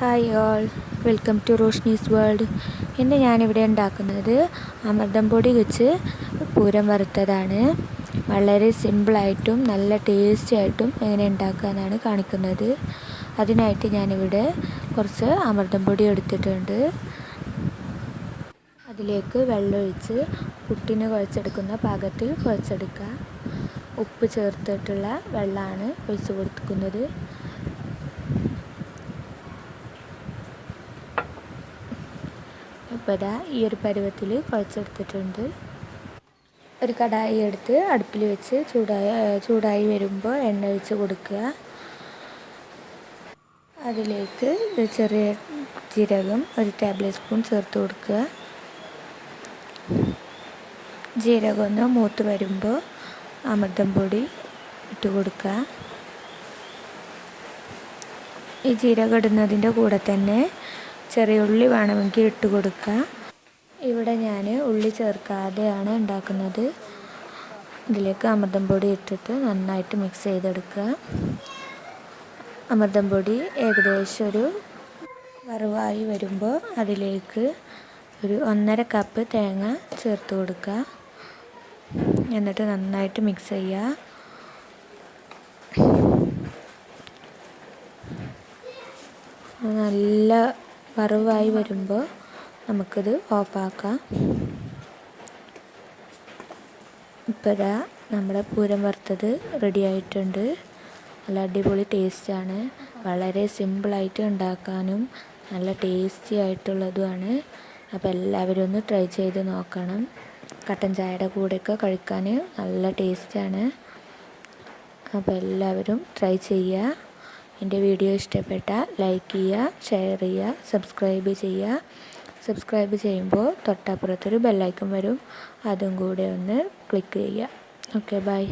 Hi all welcome to Roshni's world ഇന്ന് ഞാനിവിടെ ഉണ്ടാക്കുന്നത് അമൃതം പൊടി വെച്ച് പൂരം വറുത്തതാണ്. വളരെ സിമ്പിളായിട്ടും നല്ല ടേസ്റ്റി ആയിട്ടും എങ്ങനെ ഉണ്ടാക്കാനാണ് കാണിക്കുന്നത്. അതിനായിട്ട് ഞാനിവിടെ കുറച്ച് അമൃതം പൊടി എടുത്തിട്ടുണ്ട്. അതിലേക്ക് വെള്ളമൊഴിച്ച് പുട്ടിന് കുഴച്ചെടുക്കുന്ന പാകത്തിൽ കുഴച്ചെടുക്കുക. ഉപ്പ് ചേർത്തിട്ടുള്ള വെള്ളമാണ് ഒഴിച്ച് കൊടുക്കുന്നത്. അപ്പോൾ ഈ ഒരു പരുവത്തിൽ കുഴച്ചെടുത്തിട്ടുണ്ട്. ഒരു കടായി എടുത്ത് അടുപ്പിൽ വെച്ച് ചൂടായി ചൂടായി വരുമ്പോൾ എണ്ണ ഒഴിച്ച് കൊടുക്കുക. അതിലേക്ക് ചെറിയ ജീരകം ഒരു ടേബിൾ സ്പൂൺ ചേർത്ത് കൊടുക്കുക. ജീരകം ഒന്ന് മൂത്ത് വരുമ്പോൾ അമൃതം പൊടി ഇട്ട് കൊടുക്കുക. ഈ ജീരകം ഇടുന്നതിന്റെ കൂടെ തന്നെ ചെറിയ ഉള്ളി വേണമെങ്കിൽ ഇട്ട് കൊടുക്കുക ഇവിടെ ഞാൻ ഉള്ളി ചേർക്കാതെയാണ് ഉണ്ടാക്കുന്നത്. ഇതിലേക്ക് അമൃതം പൊടി ഇട്ടിട്ട് നന്നായിട്ട് മിക്സ് ചെയ്തെടുക്കുക. അമൃതം പൊടി ഏകദേശം ഒരു വറവായി വരുമ്പോൾ അതിലേക്ക് ഒരു ഒന്നര കപ്പ് തേങ്ങ ചേർത്ത് കൊടുക്കുക. എന്നിട്ട് നന്നായിട്ട് മിക്സ് ചെയ്യുക. നല്ല വറവായി വരുമ്പോൾ നമുക്കിത് ഓഫാക്കാം. ഇപ്പോഴാ നമ്മുടെ പൂരം വറുത്തത് റെഡി ആയിട്ടുണ്ട്. നല്ല അടിപൊളി ടേസ്റ്റാണ് വളരെ സിമ്പിളായിട്ട് ഉണ്ടാക്കാനും നല്ല ടേസ്റ്റി ആയിട്ടുള്ളതുമാണ്. അപ്പോൾ എല്ലാവരും ഒന്ന് ട്രൈ ചെയ്ത് നോക്കണം. കട്ടൻ ചായയുടെ കൂടെയൊക്കെ കഴിക്കാൻ നല്ല ടേസ്റ്റാണ് അപ്പോൾ എല്ലാവരും ട്രൈ ചെയ്യുക എന്റെ വീഡിയോ ഇഷ്ടപ്പെട്ടാൽ ലൈക്ക് ചെയ്യുക ഷെയർ ചെയ്യുക സബ്സ്ക്രൈബ് ചെയ്യുക. സബ്സ്ക്രൈബ് ചെയ്യുമ്പോൾ തൊട്ടപ്പുറത്തൊരു ബെല്ലൈക്കൺ വരും. അതും കൂടെ ഒന്ന് ക്ലിക്ക് ചെയ്യുക. Okay bye